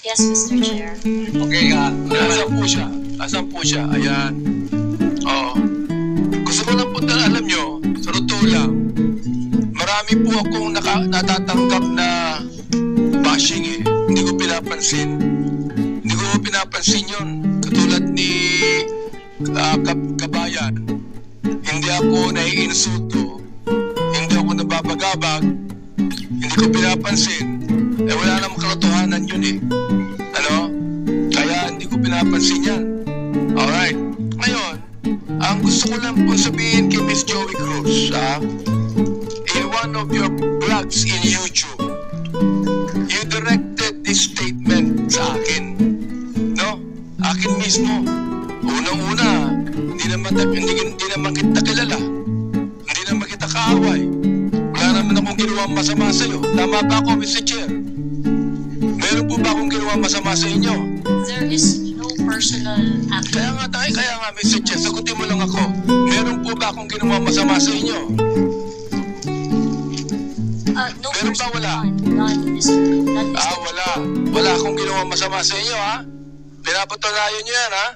Yes, Mr. Chair. Okay, ah, asan po siya? Asan po siya? Ayan. Oo. Gusto ko lang po na alam nyo, sa totoo marami po akong naka, natatanggap na bashing eh. Hindi ko pinapansin. Hindi ko pinapansin yon. Katulad ni Kab- Kabayan. Hindi ako naiinsulto. Hindi ako nababagabag. Hindi ko pinapansin. Eh wala namang katotohanan yun eh. Ano? Kaya hindi ko pinapansin yan. Alright. Ngayon, ang gusto ko lang po sabihin kay Miss Joey Cruz, ha? In one of your vlogs in YouTube, you directed this statement sa akin. No? Akin mismo. Unang-una, hindi naman, hindi, hindi naman kita kilala. Hindi naman kita kaaway. Wala naman akong ginawang masama sa'yo. Tama ba ako, Mr. Chair? Ginawang masama sa inyo? There is no personal act. Kaya nga tayo, kaya nga Mr. Chair, sagutin mo lang ako. Meron po ba akong ginawang masama sa inyo? Uh, no Meron ba wala? None, none. Ah, wala. Wala akong ginawang masama sa inyo, ha? Pinapatunayan nyo yan, ha?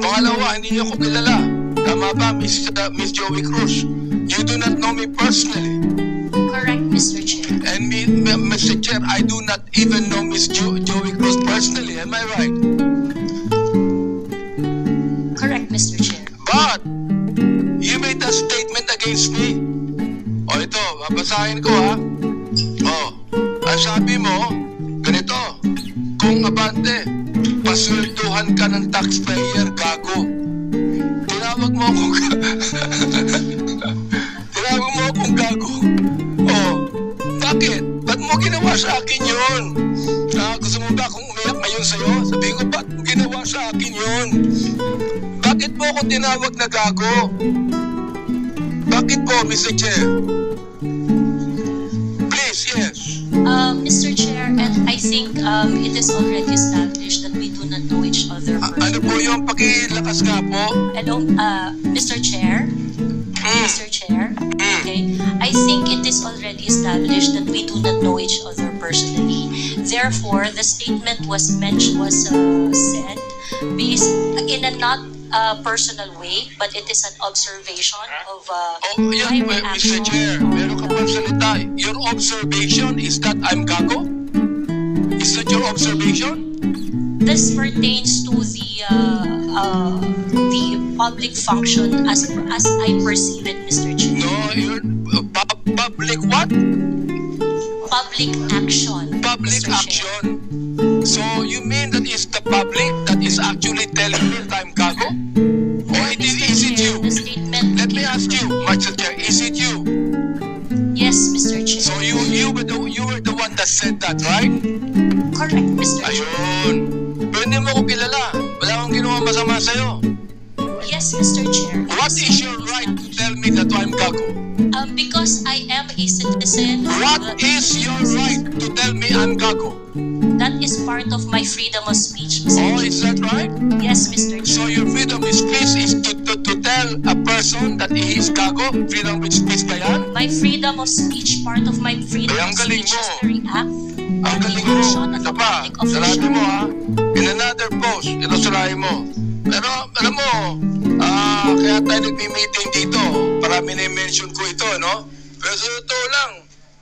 Pangalawa, hindi niyo ako kilala. Tama ba, Miss, uh, Miss Joey Cruz? You do not know me personally. Mr. Chair. And me, Mr. Chair, I do not even know Miss jo- Joey Cruz personally. Am I right? Correct, Mr. Chair. But, you made a statement against me. O ito, babasahin ko ha. O, ang sabi mo, ganito, kung abante, pasweldohan ka ng taxpayer, gago. Tinawag mo akong Ba't mo ginawa sa akin yun? Ah, gusto mo ba akong umiyak ngayon sa'yo? Sabihin ko, ba't mo ginawa sa akin yun? Bakit mo ako tinawag na gago? Bakit po, Mr. Chair? Please, yes. Uh, Mr. Chair, and I think um, it is already established that we do not know each other A- ano po yung pakilakas nga po? Hello, uh, Mr. Chair? Mm, Mr. Chair? mm. Okay, I think it is already established that we each other personally. Therefore, the statement was mentioned was uh, said based in a not uh, personal way, but it is an observation of uh, Oh, my Mr. Chair. Meron ka pang salita. Your observation is that I'm gago? Is that your observation? This pertains to the uh, uh, the public function as as I perceive it, Mr. Chair. No, you're uh, pu- public what? Public action. Public Mr. Action. So, you mean that is the public that is actually telling me that I'm gago? Or it is, is it you? Let me ask you, Mr. Chair, is it you? Yes, Mr. Chair. So you you were the you were the one that said that, right? Correct, Mr. Chair. Ayun. Pero hindi mo ako kilala. Wala akong ginawa masama sa'yo. Yes, Mr. Chair. What is your right to tell me that I'm gago? Um, because I am a citizen. What is your right to tell me I'm gago? That is part of my freedom of speech, Mr. Oh, is that right? Yes, Mr. So Chair. your freedom of speech is to, to, to tell a person that he is gago? Freedom of speech ba yan? My freedom of speech, part of my freedom Ay, of speech is mo. to react Ang galing mo. Ito pa, sarado mo ha. In another post, ito sarahin mo. Pero alam mo, ah, kaya tayo nagmi-meeting dito. Para mini-mention ko ito, no? Pero sa totoo lang,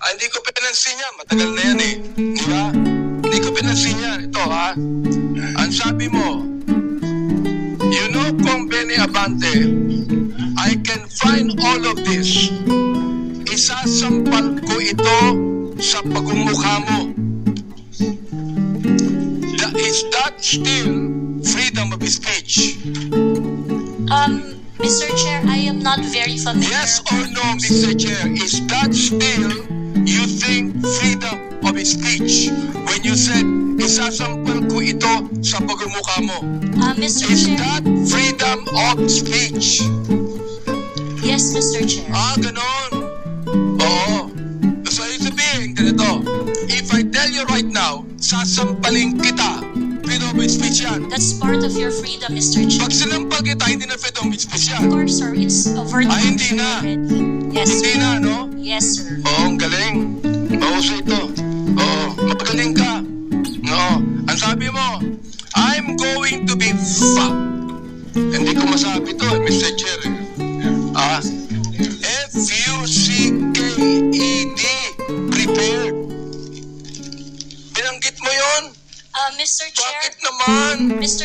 ah, hindi ko pinansin yan. Matagal na yan eh. Di ba? Hindi ko pinansin yan. Ito ha. Ang sabi mo, you know, Kong Benny Abante, I can find all of this. Isasampal ko ito sa pagmumukha mo. That is that still freedom of speech? Mr. Chair, I am not very familiar. Yes or no, Mr. Chair? Is that still you think freedom of speech when you said isasampal ko ito sa pagmumukha mo? Uh, Mr. Is Chair. that freedom of speech? Yes, Mr. Chair. Ah, ganon. Oo. So, ibig sabihin, ganito. If I tell you right now, sasampalin kita. Freedom of speech yan. That's part of your freedom, Mr. Chair. Pag sinampal kita, hindi na freedom of speech Of course, sir. It's overt Ah, hindi na. Yes, Hindi sir. na, no? Yes, sir. Oo, ang galing. Mahusay ito. Oo, magaling ka. Ang sabi mo, I'm going to be fucked.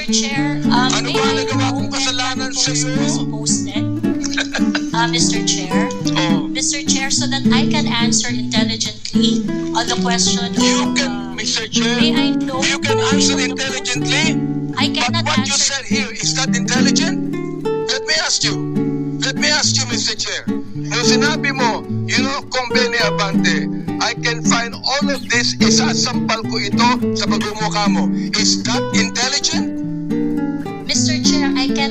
Mr. Chair, um, Ano may ba I nagawa know kong kasalanan that sa iyo? was posted? Uh, Mr. Chair, Oh, Mr. Chair, so that I can answer intelligently on the question you of, can, uh, Mr. Chair, may I know you can answer intelligently. I But cannot what you answer. said here, is that intelligent? Let me ask you. Let me ask you, Mr. Chair. Nung sinabi mo, you know, Conveni Abante, I can find all of this, isasampal ko ito sa pagmumukha mo. Is that intelligent?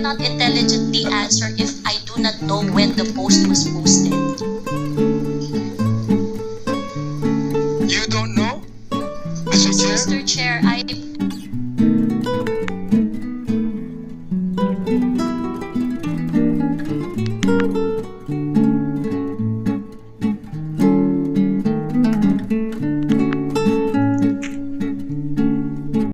Cannot intelligently answer if I do not know when the post was posted.